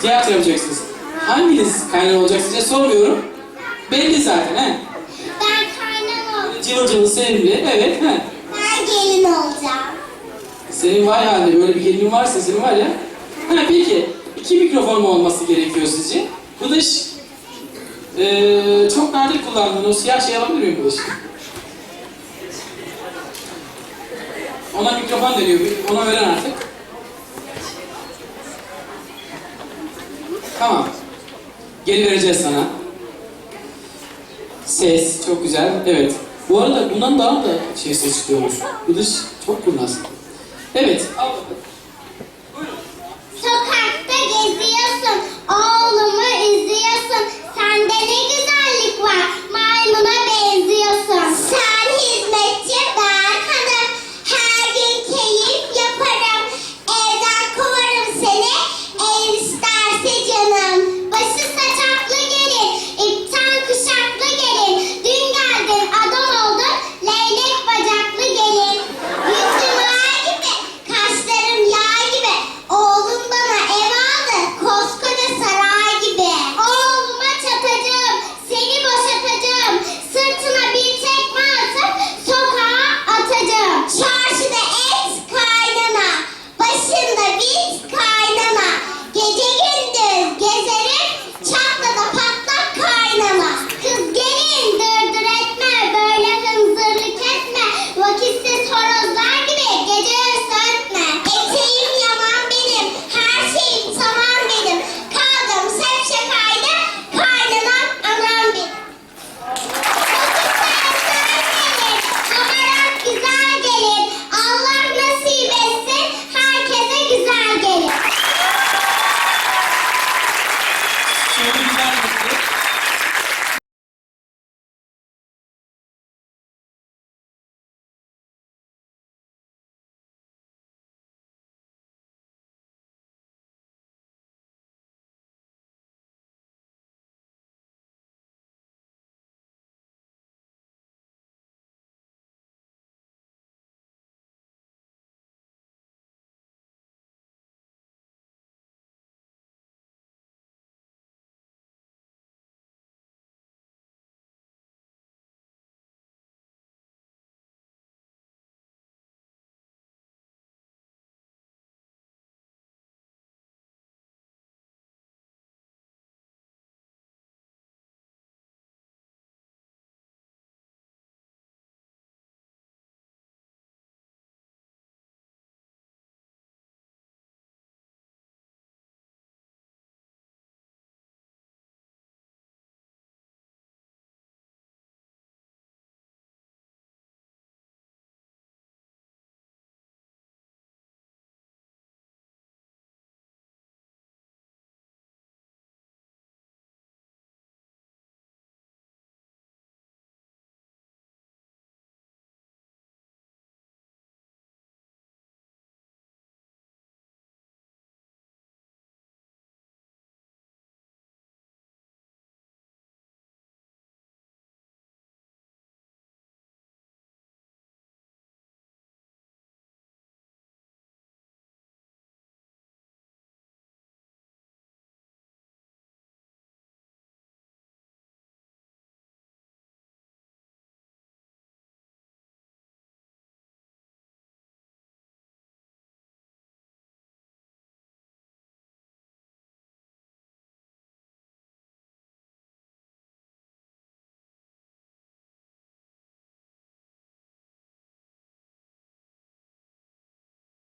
Tiyatro yapacaksınız. Hanginiz kaynar olacaksınız diye sormuyorum. Belli zaten he. Ben kaynana olacağım. Cıvıl cıvıl sevimli. Evet he. Ben gelin olacağım. Senin vay halde böyle bir gelinin varsa senin var ya. Ha peki. iki mikrofon mu olması gerekiyor sizce? Bıdış. Ee, çok nadir kullandığın o siyah şey alabilir miyim Bıdış? Ona mikrofon deniyor. Ona öğren artık. Tamam. Geri vereceğiz sana. Ses çok güzel. Evet. Bu arada bundan daha da şey ses çıkıyormuş. Bıdış çok kurnaz. Evet. Al.